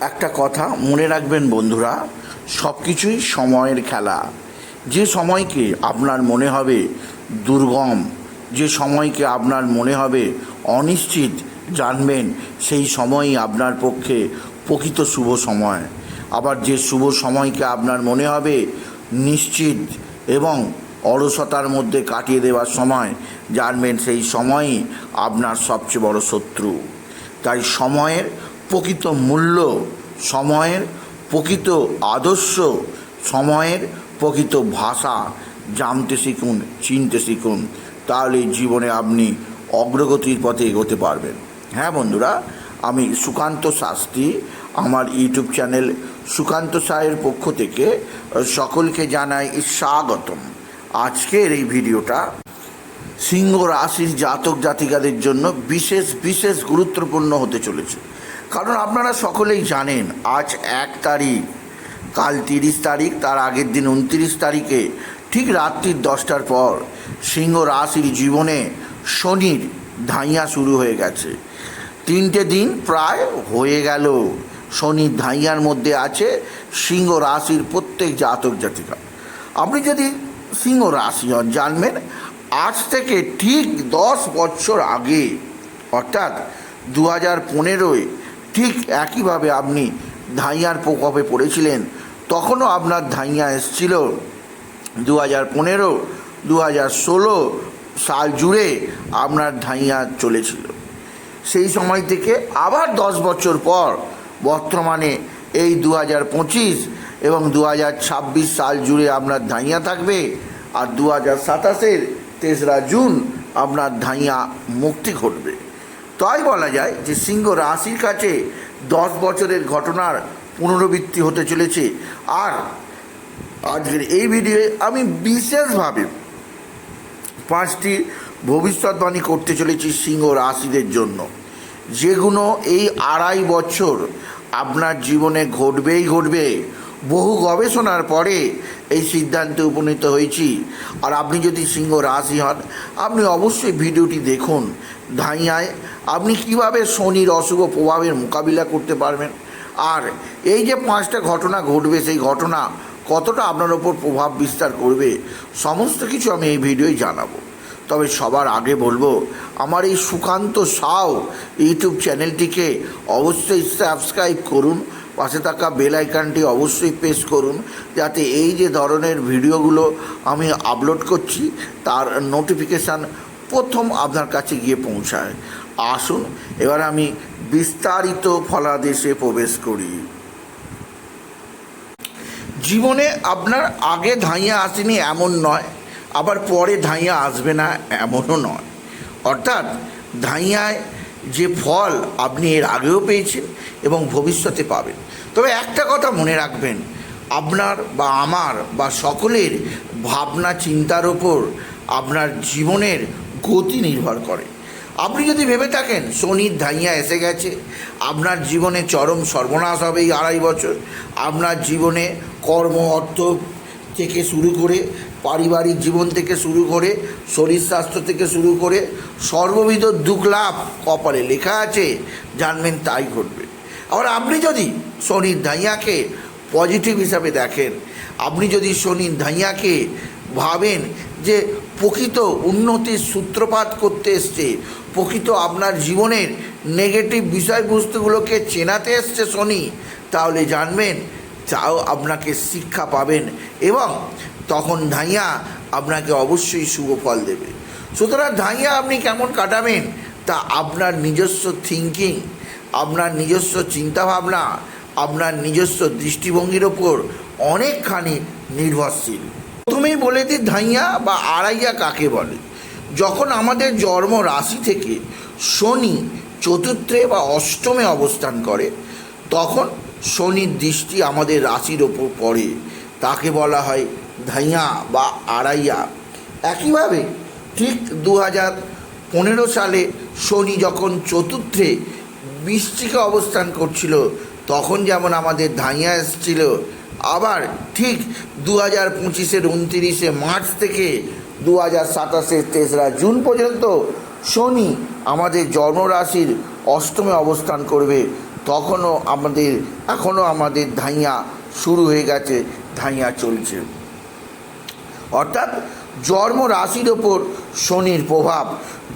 একটা কথা মনে রাখবেন বন্ধুরা সব কিছুই সময়ের খেলা। যে সময়কে আপনার মনে হবে দুর্গম, যে সময়কে আপনার মনে হবে অনিশ্চিত, জানবেন সেই সময়ই আপনার পক্ষে প্রকৃত শুভ সময়। আবার যে শুভ সময়কে আপনার মনে হবে নিশ্চিত এবং অলসতার মধ্যে কাটিয়ে দেওয়ার সময়, জানবেন সেই সময়ই আপনার সবচেয়ে বড় শত্রু। তাই সময়ের প্রকৃত মূল্য সময়ের প্রকৃত আদর্শ সময়ের প্রকৃত ভাষা জানতে শিখুন, চিনতে শিখুন। তাহলে জীবনে আপনি অগ্রগতির পথে এগোতে পারবেন। হ্যাঁ বন্ধুরা, আমি সুকান্ত শাস্ত্রী। আমার ইউটিউব চ্যানেল সুকান্ত সাহের পক্ষ থেকে সকলকে জানাই স্বাগতম। আজকের এই ভিডিওটা সিংহ রাশির জাতক জাতিকাদের জন্য বিশেষ বিশেষ গুরুত্বপূর্ণ হতে চলেছে। কারণ আপনারা সকলেই জানেন, আজ এক তারিখ, কাল তিরিশ তারিখ, তার আগের দিন উনত্রিশ তারিখে, ঠিক রাত্রির দশটার পর সিংহ রাশির জীবনে শনির ধাইয়া শুরু হয়ে গেছে। তিনটে দিন প্রায় হয়ে গেল। শনির ধাইয়ার মধ্যে আছে সিংহ রাশির প্রত্যেক জাতক জাতিকা। আপনি যদি সিংহ রাশি হন, জানবেন আজ থেকে ঠিক দশ বছর আগে, অর্থাৎ দু হাজার পনেরোয় ঠিক একইভাবে আপনি ধাইয়ার প্রকোপে পড়েছিলেন, তখনও আপনার ধাইয়া এসছিল দু হাজার পনেরো দু হাজার ষোলো সাল জুড়ে আপনার ধাইয়া চলেছিল। সেই সময় থেকে আবার দশ বছর পর বর্তমানে এই দু হাজার পঁচিশ এবং দু হাজার ছাব্বিশ সাল জুড়ে আপনার ধাইয়া থাকবে আর দু হাজার সাতাশের তেসরা জুন আপনার ধাইয়া মুক্তি ঘটবে। তাই বলা যায় যে সিংহ রাশির কাছে দশ বছরের ঘটনার পুনরাবৃত্তি হতে চলেছে। আর আজকের এই ভিডিওয়ে আমি বিশেষভাবে পাঁচটি ভবিষ্যৎবাণী করতে চলেছি সিংহ রাশিদের জন্য। যেগুলো এই আড়াই বছর আপনার জীবনে ঘটবেই ঘটবে। বহু গবেষণার পরে এই সিদ্ধান্তে উপনীত হয়েছি। আর আপনি যদি সিংহ রাশি হন, আপনি অবশ্যই ভিডিওটি দেখুন। ধাইয়ায় আপনি কীভাবে শনির অশুভ প্রভাবের মোকাবিলা করতে পারবেন? আর এই যে পাঁচটা ঘটনা ঘটবে, সেই ঘটনা কতটা আপনার ওপর প্রভাব বিস্তার করবে, সমস্ত কিছু আমি এই ভিডিওয় জানাব। তবে সবার আগে বলব, আমার এই সুকান্ত সাও ইউটিউব চ্যানেলটিকে অবশ্যই সাবস্ক্রাইব করুন। পাশে থাকা বেল আইকনটি অবশ্যই প্রেস করুন, যাতে এই যে ধরনের ভিডিওগুলো আমি আপলোড করছি, তার নোটিফিকেশান প্রথম আপনার কাছে গিয়ে পৌঁছায়। আসুন, এবার আমি বিস্তারিত ফলাদেশে প্রবেশ করি। জীবনে আপনার আগে ধাইয়া আসেনি এমন নয়, আবার পরে ধাইয়া আসবে না এমনও নয়। অর্থাৎ, ধাইয়ায় যে ফল আপনি এর আগেও পেয়েছেন এবং ভবিষ্যতে পাবেন। তবে একটা কথা মনে রাখবেন, আপনার বা আমার বা সকলের ভাবনা, চিন্তার ওপর আপনার জীবনের গতি নির্ভর করে। আপনি যদি ভেবে থাকেন, শনির ধাইয়া এসে গেছে, আপনার জীবনে চরম সর্বনাশ হবে এই আড়াই বছর, আপনার জীবনে কর্ম, অর্থ থেকে শুরু করে, পারিবারিক জীবন থেকে শুরু করে, শরীর স্বাস্থ্য থেকে শুরু করে, সর্ববিধ দুঃখ লাভ কপালে লেখা আছে, জানবেন তাই ঘটবে। আবার আপনি যদি শনির ধাইয়াকে পজিটিভ হিসাবে দেখেন, আপনি যদি শনির ধাইয়াকে ভাবেন যে প্রকৃত উন্নতির সূত্রপাত করতে এসছে, প্রকৃত আপনার জীবনের নেগেটিভ বিষয়বস্তুগুলোকে চেনাতে এসছে শনি তাহলে জানবেন তাও আপনাকে শিক্ষা পাবেন এবং তখন ধাইয়া আপনাকে অবশ্যই শুভ ফল দেবে। সুতরাং ধাইয়া আপনি কেমন কাটাবেন? তা আপনার নিজস্ব থিঙ্কিং আপনার নিজস্ব চিন্তাভাবনা, আপনার নিজস্ব দৃষ্টিভঙ্গির ওপর অনেকখানি নির্ভরশীল। প্রথমেই বলে দিই ধাইয়া বা আড়াইয়া কাকে বলে? যখন আমাদের জন্ম রাশি থেকে শনি চতুর্থে বা অষ্টমে অবস্থান করে, তখন শনির দৃষ্টি আমাদের রাশির ওপর পড়ে। তাকে বলা হয় ধাইয়া বা আড়াইয়া। একইভাবে ঠিক দু হাজার পনেরো সালে শনি যখন চতুর্থে বৃষ্টিকে অবস্থান করছিল। তখন যেমন আমাদের ধাইয়া এসেছিল, আবার ঠিক দু হাজার পঁচিশের উনতিরিশে মার্চ থেকে দু হাজার সাতাশের তেসরা জুন পর্যন্ত শনি আমাদের জন্মরাশির অষ্টমে অবস্থান করবে। তখনও আমাদের, এখনও আমাদের ধাইয়া শুরু হয়ে গেছে, ধাইয়া চলছে। অর্থাৎ জন্ম রাশির ওপর শনির প্রভাব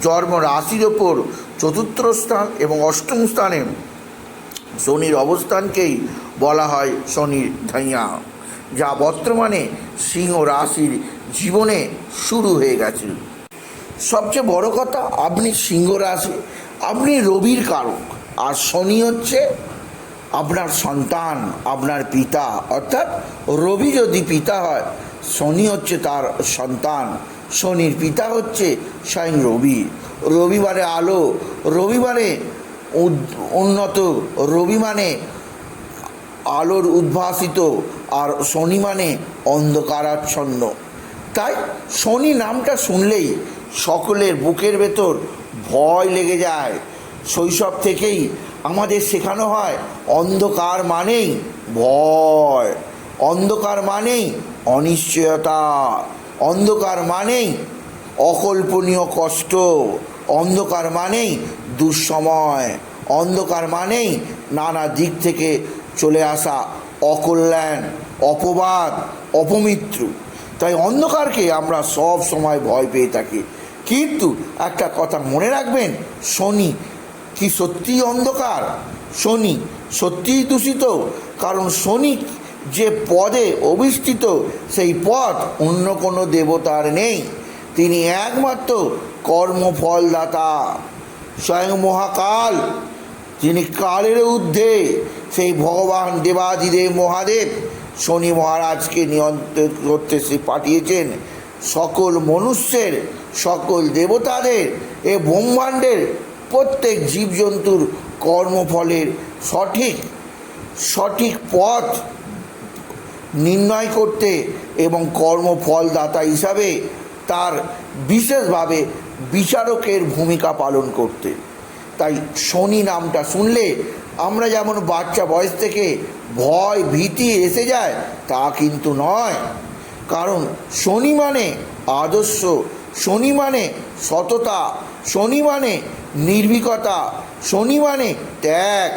জন্ম রাশির ওপর চতুর্থ স্থান এবং অষ্টম স্থানে শনির অবস্থানকেই বলা হয় শনির ধাইয়া যা বর্তমানে সিংহ রাশির জীবনে শুরু হয়ে গেছে। সবচেয়ে বড় কথা, আপনি সিংহ রাশি, আপনি রবির কারক, আর শনি হচ্ছে আপনার সন্তান, আপনার পিতা, অর্থাৎ রবি যদি পিতা হয়, শনি হচ্ছে তার সন্তান, শনির পিতা হচ্ছে স্বয়ং রবি। রবিবারে আলো, রবিবারে উন্নত রবি মানে আলোর উদ্ভাসিত আর শনি মানে অন্ধকারাচ্ছন্ন। তাই শনি নামটা শুনলেই সকলের বুকের ভেতর ভয় লেগে যায়। শৈশব থেকেই আমাদের শেখানো হয়, অন্ধকার মানেই ভয়, অন্ধকার মানেই অনিশ্চয়তা, অন্ধকার মানেই অকল্পনীয় কষ্ট। অন্ধকার মানেই দুঃসময়, অন্ধকার মানেই নানা দিক থেকে চলে আসা অকল্যাণ, অপবাদ, অপমিত্র। তাই অন্ধকারকে আমরা সব সময় ভয় পেয়ে থাকি। কিন্তু একটা কথা মনে রাখবেন, শনি কি সত্যিই অন্ধকার? শনি সত্যিই দূষিত? কারণ শনি যে পদে অধিষ্ঠিত, সেই পদ অন্য কোনো দেবতার নেই। তিনি একমাত্র কর্মফলদাতা। স্বয়ং মহাকাল, যিনি কালের ঊর্ধ্বে, সেই ভগবান দেবাদিদেব মহাদেব, শনি মহারাজকে নিয়ন্ত্রণ করতে সে পাঠিয়েছেন। সকল মনুষ্যের, সকল দেবতাদের এ ব্রহ্মাণ্ডের প্রত্যেক জীবজন্তুর কর্মফলের সঠিক সঠিক পথ নির্ণয় করতে এবং কর্মফলদাতা হিসাবে তার বিশেষভাবে বিচারকের ভূমিকা পালন করতে। তাই শনি নামটা শুনলে আমরা যেমন বাচ্চা বয়স থেকে ভয়, ভীতি এসে যায়, তা কিন্তু নয়। কারণ শনি মানে আদর্শ, শনি মানে সততা, শনি মানে নির্ভীকতা, শনি মানে ত্যাগ,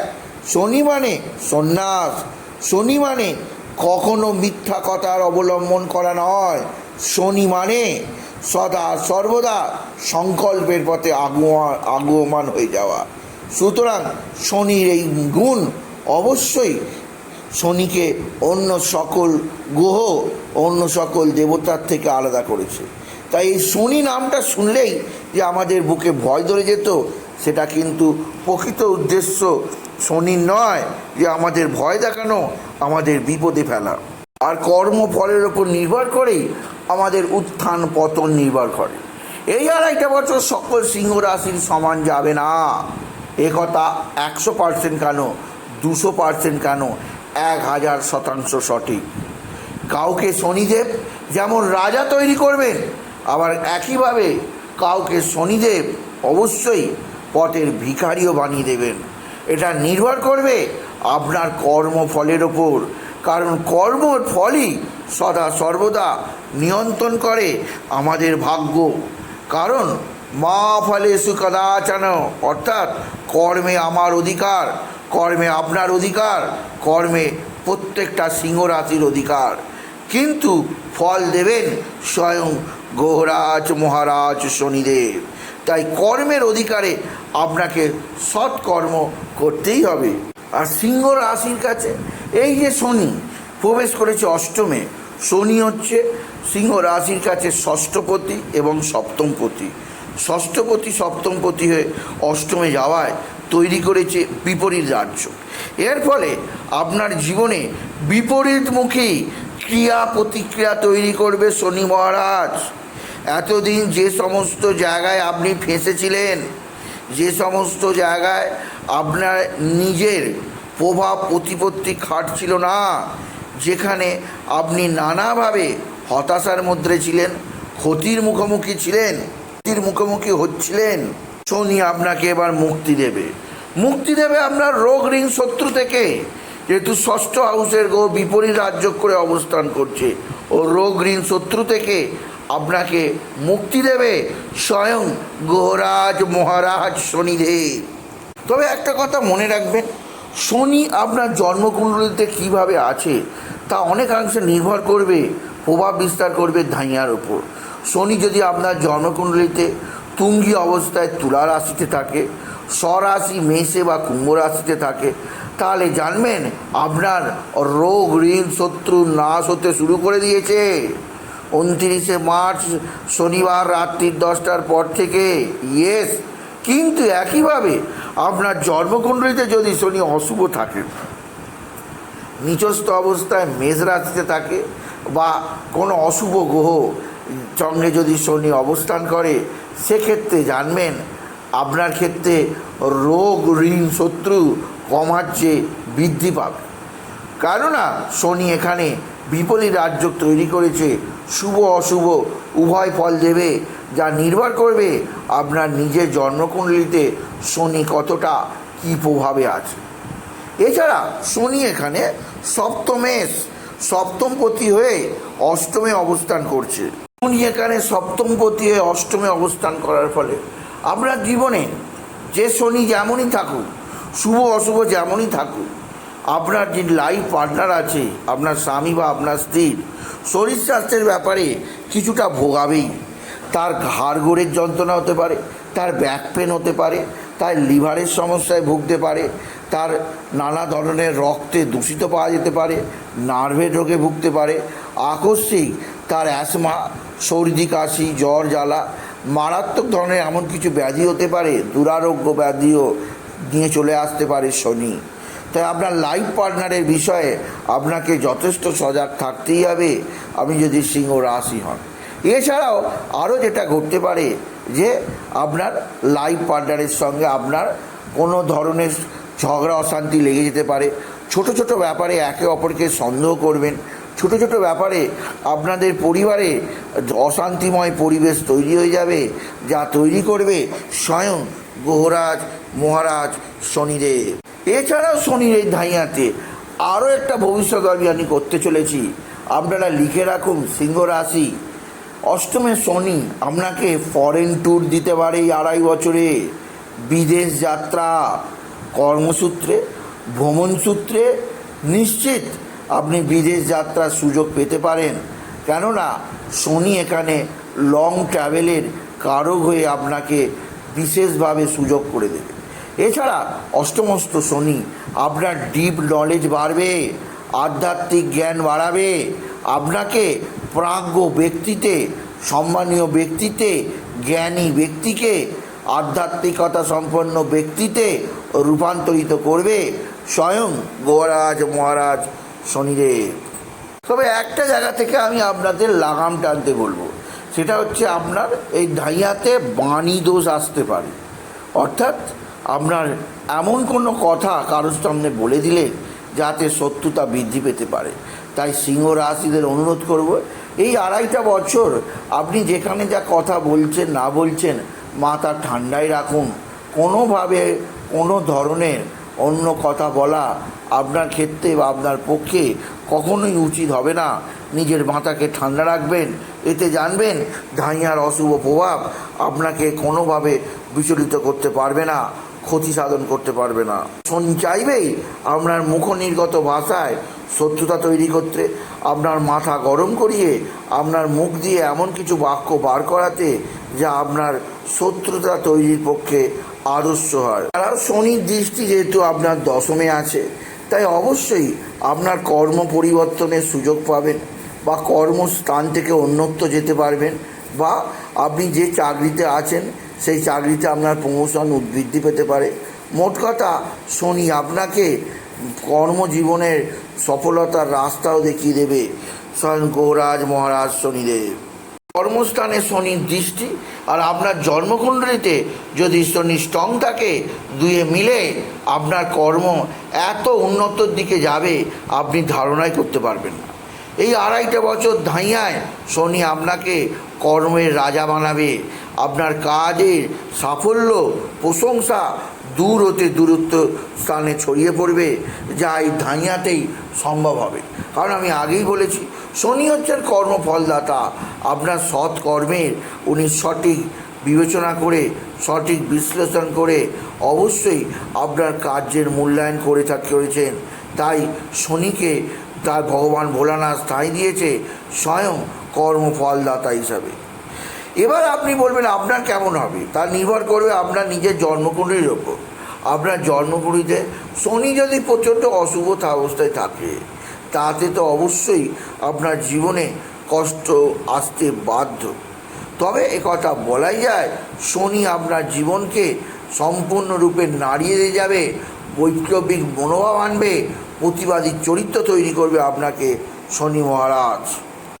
শনি মানে সন্ন্যাস, শনি মানে কখনো মিথ্যা কথার অবলম্বন করা নয়। শনি মানে সদা সর্বদা সংকল্পের পথে আগমন আগমন হয়ে যাওয়া। সুতরাং শনির এই গুণ অবশ্যই শনিকে অন্য সকল গ্রহ, অন্য সকল দেবতার থেকে আলাদা করেছে। তাই এই শনি নামটা শুনলেই যে আমাদের বুকে ভয় ধরে যেত, সেটা কিন্তু প্রকৃত উদ্দেশ্য শনির নয় যে আমাদের ভয় দেখানো, আমাদের বিপদে ফেলা। আর কর্মফলের ওপর নির্ভর করেই আমাদের উত্থান পতন নির্ভর করে। এই আড়াইটা বছর সকল সিংহ রাশির সমান যাবে না। এ কথা একশো পার্সেন্ট কেন, দুশো পার্সেন্ট কেন, এক হাজার শতাংশ সঠিক। কাউকে শনিদেব যেমন রাজা তৈরি করবেন, আবার একইভাবে কাউকে শনিদেব অবশ্যই পটের ভিখারিও বানিয়ে দেবেন। এটা নির্ভর করবে আপনার কর্মফলের ওপর কারণ কর্মর ফলই সদা সর্বদা নিয়ন্ত্রণ করে আমাদের ভাগ্য। কারণ মা ফলে সুকদাচান অর্থাৎ কর্মে আমার অধিকার, কর্মে আপনার অধিকার, কর্মে প্রত্যেকটা সিংহ রাশির অধিকার। কিন্তু ফল দেবেন স্বয়ং গোহরাজ মহারাজ শনিদেব। তাই কর্মের অধিকারে আপনাকে সৎকর্ম করতেই হবে। আর সিংহ রাশির কাছে এই যে শনি প্রবেশ করেছে অষ্টমে, শনি হচ্ছে সিংহ রাশির কাছে ষষ্ঠপতি এবং সপ্তমপতি। ষষ্ঠপতি, সপ্তমপতি হয়ে অষ্টমে যাওয়ায় তৈরি করেছে বিপরীত রাজ্য। এর ফলে আপনার জীবনে বিপরীতমুখী ক্রিয়া প্রতিক্রিয়া তৈরি করবে শনি মহারাজ। এতদিন যে সমস্ত জায়গায় আপনি ফেঁসেছিলেন, যে সমস্ত জায়গায় আপনার নিজের প্রভাব প্রতিপত্তি খাটছিল না। যেখানে আপনি নানাভাবে হতাশার মধ্যে ছিলেন, ক্ষতির মুখোমুখি ছিলেন, ক্ষতির মুখোমুখি হচ্ছিলেন। শনি আপনাকে এবার মুক্তি দেবে। মুক্তি দেবে আপনার রোগ, ঋণ, শত্রু থেকে। যেহেতু ষষ্ঠ হাউসের গো বিপরীত রাজ্য করে অবস্থান করছে, ও রোগ, ঋণ, শত্রু থেকে আপনাকে মুক্তি দেবে স্বয়ং গোহরাজ মহারাজ শনিদেব। তবে একটা কথা মনে রাখবেন শনি আপনার জন্মকুণ্ডলিতে কীভাবে আছে, তা অনেকাংশে নির্ভর করবে, প্রভাব বিস্তার করবে ধাইয়ার উপর। শনি যদি আপনার জন্মকুণ্ডলিতে তুঙ্গি অবস্থায় তুলা রাশিতে থাকে, স্বরাশি, মেষে বা কুম্ভ রাশিতে থাকে, তাহলে জানবেন আপনার রোগ, ঋণ, শত্রু নাশ হতে শুরু করে দিয়েছে। উনত্রিশে মার্চ, শনিবার রাত্রির দশটার পর থেকে। ইয়েস কিন্তু একইভাবে আপনার জন্মকুণ্ডলিতে যদি শনি অশুভ থাকে, নিচস্থ অবস্থায় মেষ থাকে বা কোনো অশুভ গ্রহ সঙ্গে যদি শনি অবস্থান করে, সেক্ষেত্রে জানবেন আপনার ক্ষেত্রে রোগ ঋণ শত্রু কমার চেয়ে বৃদ্ধি পাবে। কেননা শনি এখানে বিপরীত রাজ্য তৈরি করেছে। শুভ অশুভ, উভয় ফল দেবে। যা নির্ভর করবে আপনার নিজের জন্মকুণ্ডলিতে শনি কতটা কী প্রভাবে আছে। এছাড়া শনি এখানে সপ্তমেশ সপ্তমপতি হয়ে অষ্টমে অবস্থান করছে। শনি এখানে সপ্তমপতি হয়ে অষ্টমে অবস্থান করার ফলে আপনার জীবনে যে শনি যেমনই থাকুক, শুভ অশুভ যেমনই থাকুক আপনার যে লাইফ পার্টনার আছে, আপনার স্বামী বা আপনার স্ত্রীর শরীর স্বাস্থ্যের ব্যাপারে কিছুটা ভোগাবেই। তার ঘাড় গোড়ের যন্ত্রণা হতে পারে, তার ব্যাক পেন হতে পারে, তার লিভারের সমস্যায় ভুগতে পারে, তার নানা ধরনের রক্তে দূষিত পাওয়া যেতে পারে নার্ভের রোগে ভুগতে পারে, আকস্মিক তার অ্যাসমা সর্দি, কাশি, জ্বর, জ্বালা, মারাত্মক ধরনের এমন কিছু ব্যাধি হতে পারে, দুরারোগ্য ব্যাধিও নিয়ে চলে আসতে পারে শনি। তাই আপনার লাইফ পার্টনারের বিষয়ে আপনাকে যথেষ্ট সজাগ থাকতেই হবে। আপনি যদি সিংহ রাশি হন। এছাড়াও আরও যেটা ঘটতে পারে যে আপনার লাইফ পার্টনারের সঙ্গে আপনার কোনো ধরনের ঝগড়া, অশান্তি লেগে যেতে পারে। ছোট ছোট ব্যাপারে একে অপরকে সন্দেহ করবেন। ছোট ছোট ব্যাপারে আপনাদের পরিবারে অশান্তিময় পরিবেশ তৈরি হয়ে যাবে, যা তৈরি করবে স্বয়ং গ্রহরাজ মহারাজ শনিদেব। এছাড়াও শনির এই ধাইয়াতে আরও একটা ভবিষ্যৎবাণী আমি করতে চলেছি। আপনারা লিখে রাখুন সিংহ রাশি। অষ্টমে শনি আপনাকে ফরেন ট্যুর দিতে পারে এই আড়াই বছরে। বিদেশ যাত্রা, কর্মসূত্রে, ভ্রমণ সূত্রে। নিশ্চিত আপনি বিদেশ যাত্রার সুযোগ পেতে পারেন। কেননা শনি এখানে লং ট্রাভেলের কারক হয়ে আপনাকে বিশেষভাবে সুযোগ করে দেবে। এছাড়া অষ্টমস্ত শনি, আপনার ডিপ নলেজ বাড়বে, আধ্যাত্মিক জ্ঞান বাড়াবে, আপনাকে প্রাজ্ঞ ব্যক্তিতে, সম্মানীয় ব্যক্তিতে, জ্ঞানী ব্যক্তিকে, আধ্যাত্মিকতা সম্পন্ন ব্যক্তিতে রূপান্তরিত করবে স্বয়ং গোয়ারাজ মহারাজ শনিদেব। তবে একটা জায়গা থেকে আমি আপনাদের লাগাম টানতে বলব, সেটা হচ্ছে আপনার এই ধাইয়াতে বাণী দোষ আসতে পারে। অর্থাৎ আপনার এমন কোনো কথা কারোর সামনে বলে দিলে যাতে শত্রুতা বৃদ্ধি পেতে পারে। তাই সিংহ রাশিদের অনুরোধ করব, এই আড়াইটা বছর আপনি যেখানে যা কথা বলছেন, না বলছেন, মাথা ঠান্ডায় রাখুন। কোনোভাবে কোনো ধরনের অন্য কথা বলা আপনার ক্ষেত্রে বা আপনার পক্ষে কখনোই উচিত হবে না। নিজের মাথাকে ঠান্ডা রাখবেন, এতে জানবেন ধাইয়ার অশুভ প্রভাব আপনাকে কোনোভাবে বিচলিত করতে পারবে না। ক্ষতি সাধন করতে পারবে না। শনি, চাইবেই আপনার মুখনির্গত ভাষায় শত্রুতা তৈরি করতে, আপনার মাথা গরম করিয়ে, আপনার মুখ দিয়ে এমন কিছু বাক্য বার করাতে যা আপনার শত্রুতা তৈরির পক্ষে আদর্শ হয়। আর শনির দৃষ্টি যেহেতু আপনার দশমে আছে, তাই অবশ্যই আপনার কর্ম পরিবর্তনের সুযোগ পাবেন বা কর্মস্থান থেকে অন্যত্র যেতে পারবেন বা আপনি যে চাকরিতে আছেন সেই চাকরিতে আপনার প্রমোশন উদ্বৃদ্ধি পেতে পারে। মোট কথা শনি আপনাকে কর্মজীবনের সফলতার রাস্তাও দেখিয়ে দেবে। স্বয়ং গৌরাজ মহারাজ শনিদেব। কর্মস্থানে শনির দৃষ্টি আর আপনার জন্মকুণ্ডলিতে যদি শনি স্ট্রং থাকে, দুয়ে মিলে আপনার কর্ম এত উন্নতর দিকে যাবে, আপনি ধারণাই করতে পারবেন না। এই আড়াইটা বছর ধাইয়ায় শনি আপনাকে কর্মের রাজা বানাবে। আপনার কাজের সাফল্য, প্রশংসা দূর হতে দূরত্ব স্থানে ছড়িয়ে পড়বে, যা এই ধাইয়াতেই সম্ভব হবে। কারণ আমি আগেই বলেছি, শনি হচ্ছেন কর্মফলদাতা। আপনার সৎ কর্মের উনি সঠিক বিবেচনা করে, সঠিক বিশ্লেষণ করে অবশ্যই আপনার কার্যের মূল্যায়ন করে থাক, করেছেন। তাই শনিকে তার ভগবান ভোলানাথ স্থায়ী দিয়েছে, স্বয়ং কর্মফলদাতা হিসাবে। এবার আপনি বলবেন, আপনার কেমন হবে? তা নির্ভর করবে আপনার নিজের জন্মকুণ্ডলীর ওপর। আপনার জন্মকুণ্ডলীতে শনি যদি প্রচণ্ড অশুভ অবস্থায় থাকে, তাতে তো অবশ্যই আপনার জীবনে কষ্ট আসতে বাধ্য। তবে একথা বলাই যায়, শনি আপনার জীবনকে সম্পূর্ণরূপে নাড়িয়ে দিয়ে যাবে, বৈপ্লবিক মনোভাব আনবে, প্রতিবাদী চরিত্র তৈরি করবে আপনাকে শনি মহারাজ।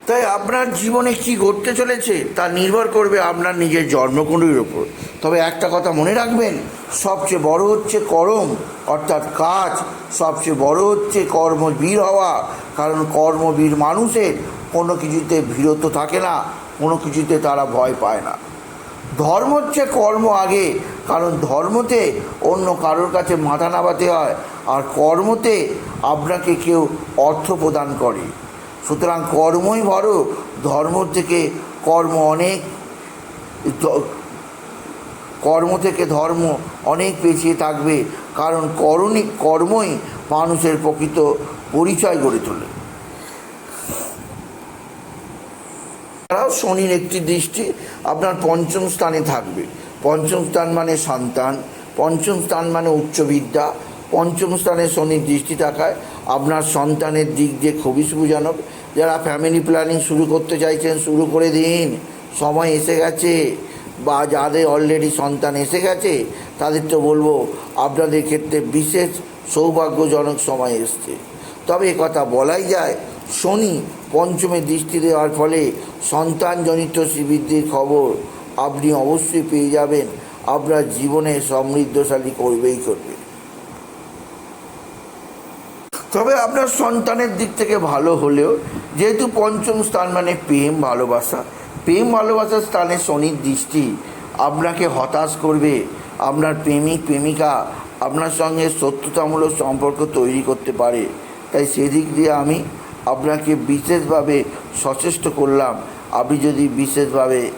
তাই আপনার জীবনে কি ঘটতে চলেছে তা নির্ভর করবে আপনার নিজের জন্মকুণ্ডলীর ওপর তবে একটা কথা মনে রাখবেন, সবচেয়ে বড় হচ্ছে কর্ম, অর্থাৎ কাজ। সবচেয়ে বড় হচ্ছে কর্মবীর হওয়া, কারণ কর্মবীর মানুষের কোনো কিছুতে বিরত থাকে না, কোনো কিছুতে তারা ভয় পায় না। ধর্ম হচ্ছে কর্ম আগে, কারণ ধর্মতে অন্য কারোর কাছে মাথা নামাতে হয়, আর কর্মতে আপনাকে কেউ অর্থ প্রদান করে। সুতরাং কর্মই বড় ধর্ম থেকে কর্ম অনেক কর্ম থেকে ধর্ম অনেক পেছিয়ে থাকবে, কারণ করণই কর্মই মানুষের প্রকৃত পরিচয় গড়ে তোলে। তারাও শনির একটি দৃষ্টি আপনার পঞ্চম স্থানে থাকবে। পঞ্চম স্থান মানে সন্তান, পঞ্চম স্থান মানে উচ্চবিদ্যা পঞ্চম স্থানে শনির দৃষ্টি থাকায় আপনার সন্তানের দিক দিয়ে খুবই শুভজনক। যারা ফ্যামিলি প্ল্যানিং শুরু করতে চাইছেন, শুরু করে দিন। সময় এসে গেছে। বা যাদের অলরেডি সন্তান এসে গেছে, তাদের তো বলব, আপনাদের ক্ষেত্রে বিশেষ সৌভাগ্যজনক সময় এসছে। তবে কথা বলাই যায়, শনি পঞ্চমে দৃষ্টি দেওয়ার ফলে সন্তানজনিত শ্রীবৃদ্ধির খবর আপনি অবশ্যই পেয়ে যাবেন। আপনার জীবনে সমৃদ্ধশালী করবেই করবে। তবে আপনার সন্তানের দিক থেকে ভালো হলেও যেহেতু পঞ্চম স্থান মানে প্রেম, ভালোবাসা। প্রেম, ভালোবাসার স্থানে শনির দৃষ্টি আপনাকে হতাশ করবে। আপনার প্রেমিক, প্রেমিকা আপনার সঙ্গে শত্রুতামূলক সম্পর্ক তৈরি করতে পারে। তাই সেদিক দিয়ে আমি আপনাকে বিশেষভাবে সচেষ্ট করলাম। আপনি যদি বিশেষভাবে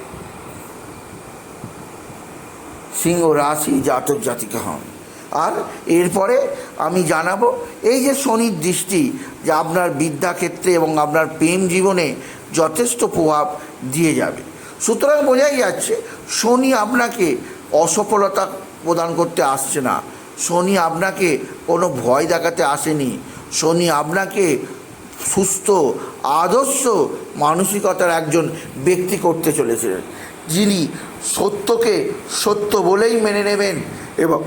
সিংহ রাশি জাতক জাতিকা হন। আর এরপরে আমি জানাব, এই যে শনির দৃষ্টি, যে আপনার বিদ্যাক্ষেত্রে এবং আপনার প্রেম জীবনে যথেষ্ট প্রভাব দিয়ে যাবে। সুতরাং বোঝাই যাচ্ছে, শনি আপনাকে অসফলতা প্রদান করতে আসছে না। শনি আপনাকে কোনো ভয় দেখাতে আসেনি। শনি আপনাকে সুস্থ, আদর্শ মানসিকতার একজন ব্যক্তি করতে চলেছিলেন। যিনি সত্যকে সত্য বলেই মেনে নেবেন এবং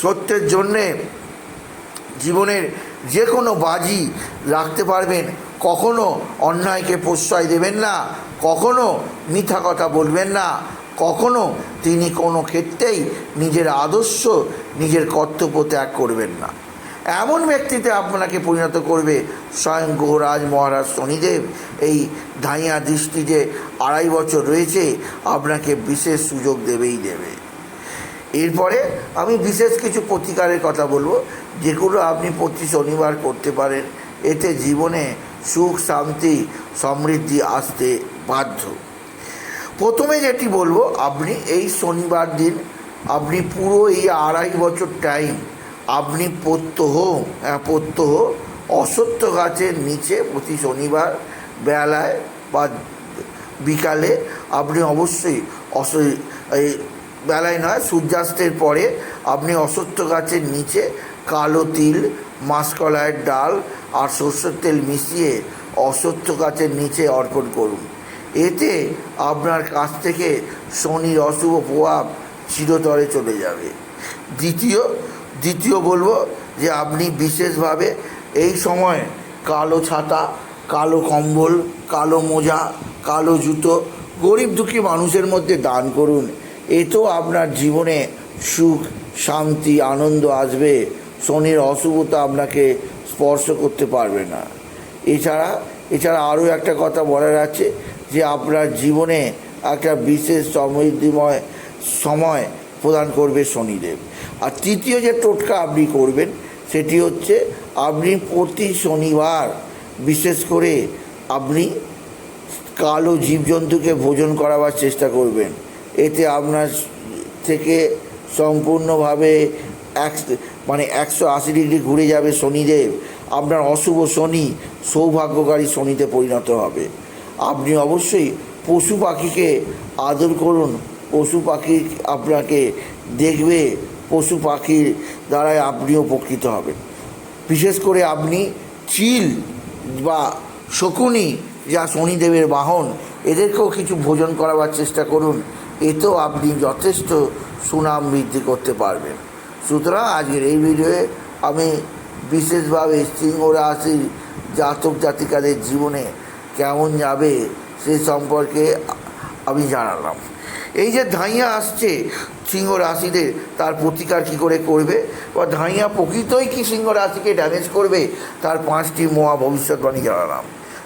সত্যের জন্যে জীবনের যে কোনো বাজি রাখতে পারবেন। কখনো অন্যায়কে প্রশ্রয় দেবেন না, কখনো মিথ্যা কথা বলবেন না, কখনো তিনি কোনো ক্ষেত্রেই নিজের আদর্শ, নিজের কর্তব্য ত্যাগ করবেন না। এমন ব্যক্তিতে আপনাকে পরিণত করবে স্বয়ং গ্রহরাজ মহারাজ শনিদেব। এই ধাইয়া দৃষ্টি যে আড়াই বছর রয়েছে, আপনাকে বিশেষ সুযোগ দেবেই দেবে। এরপরে আমি বিশেষ কিছু প্রতিকারের কথা বলব, যেগুলো আপনি প্রতি শনিবার করতে পারেন। এতে জীবনে সুখ, শান্তি, সমৃদ্ধি আসতে বাধ্য। প্রথমে যেটি বলব, আপনি এই শনিবার দিন আপনি পুরো এই আড়াই বছর টাইম আপনি প্রত্যহ প্রত্যহ অসত্য গাছের নিচে প্রতি শনিবার বেলায় বা বিকালে আপনি অবশ্যই অস এই বেলায় নয়, সূর্যাস্তের পরে আপনি অসত্য গাছের নিচে কালো তিল, মাসকলাইয়ের ডাল আর সর্ষের তেল মিশিয়ে অসত্য গাছের নিচে অর্পণ করুন। এতে আপনার কাছ থেকে শনির অশুভ প্রভাব চিরতরে চলে যাবে। দ্বিতীয় দ্বিতীয় বলব যে আপনি বিশেষভাবে এই সময় কালো ছাতা, কালো কম্বল, কালো মোজা, কালো জুতো, গরিব দুঃখী মানুষের মধ্যে দান করুন। এতেও আপনার জীবনে সুখ, শান্তি, আনন্দ আসবে। শনির অশুভতা আপনাকে স্পর্শ করতে পারবে না। এছাড়া এছাড়া আরও একটা কথা বলার আছে যে আপনার জীবনে একটা বিশেষ সমৃদ্ধিময় সময় প্রদান করবে শনিদেব। আর তৃতীয় যে টোটকা আপনি করবেন, সেটি হচ্ছে আপনি প্রতি শনিবার বিশেষ করে আপনি কালো জীবজন্তুকে ভোজন করাবার চেষ্টা করবেন। এতে আপনার থেকে সম্পূর্ণভাবে এক মানে একশো আশি ডিগ্রি ঘুরে যাবে শনিদেব। আপনার অশুভ শনি সৌভাগ্যকারী শনিতে পরিণত হবে। আপনি অবশ্যই পশু পাখিকে আদর করুন। পশু পাখি আপনাকে দেখবে, পশু পাখির দ্বারাই আপনি উপকৃত হবেন। বিশেষ করে আপনি চিল বা শকুনি, যা শনিদেবের বাহন, এদেরকেও কিছু ভোজন করাবার চেষ্টা করুন। এতেও আপনি যথেষ্ট সুনাম বৃদ্ধি করতে পারবেন। সুতরাং আজকের এই ভিডিওয়ে আমি বিশেষভাবে সিংহ রাশির জাতক জাতিকাদের জীবনে কেমন যাবে সে সম্পর্কে আমি জানালাম। এই যে ধাইয়া আসছে, সিংহ রাশিদের তার প্রতিকার কী করে করবে বা ধাইয়া প্রকৃতই কি সিংহ রাশিকে ড্যামেজ করবে, তার পাঁচটি মহা ভবিষ্যৎবাণী জানালাম।